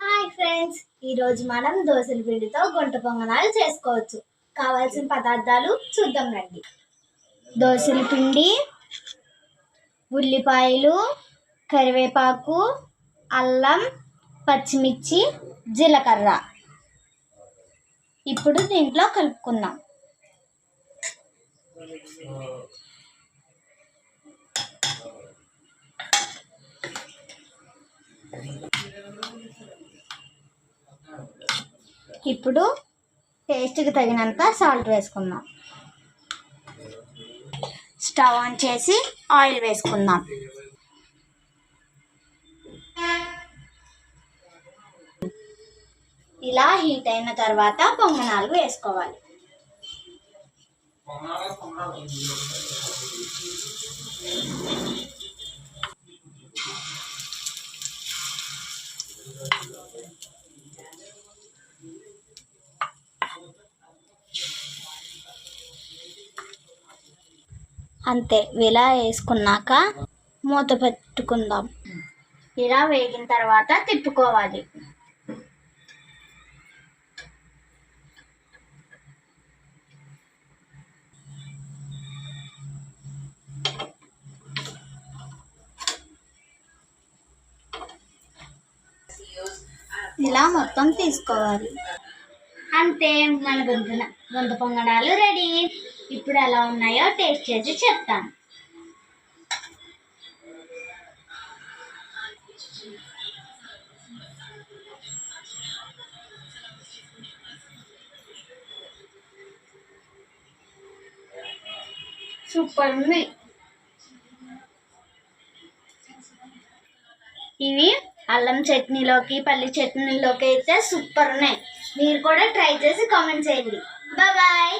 Hi friends ఈరోజు మనం దోశల పిండితో గుంట పొంగనాలు చేసుకోవచ్చు. కావాల్సిన పదార్థాలు చూద్దాం రండి. దోశల పిండి ఉల్లిపాయలు కరివేపాకు అల్లం పచ్చిమిర్చి జీలకర్ర. ఇప్పుడు దీంట్లో కలుపుకుందాం. ఇప్పుడు టేస్ట్కి తగినంత సాల్ట్ వేసుకుందాం. స్టవ్ ఆన్ చేసి ఆయిల్ వేసుకుందాం. ఇలా హీట్ అయిన తర్వాత పొంగనాలు వేసుకోవాలి. అంతే ఇలా వేసుకున్నాక మూత పెట్టుకుందాం. ఇలా వేగిన తర్వాత తిప్పుకోవాలి. ఇలా మొత్తం తీసుకోవాలి. అంతే మన గొంతున గుంత పొంగడాలు రెడీ. ఇప్పుడు ఎలా ఉన్నాయో టేస్ట్ చేసి చెప్తాను. సూపర్ ఉంది. ఇవి అల్లం చట్నీలోకి పల్లి చట్నీలోకి అయితే సూపర్ ఉన్నాయి. మీరు కూడా ట్రై చేసి కామెంట్ చేయండి. బాయ్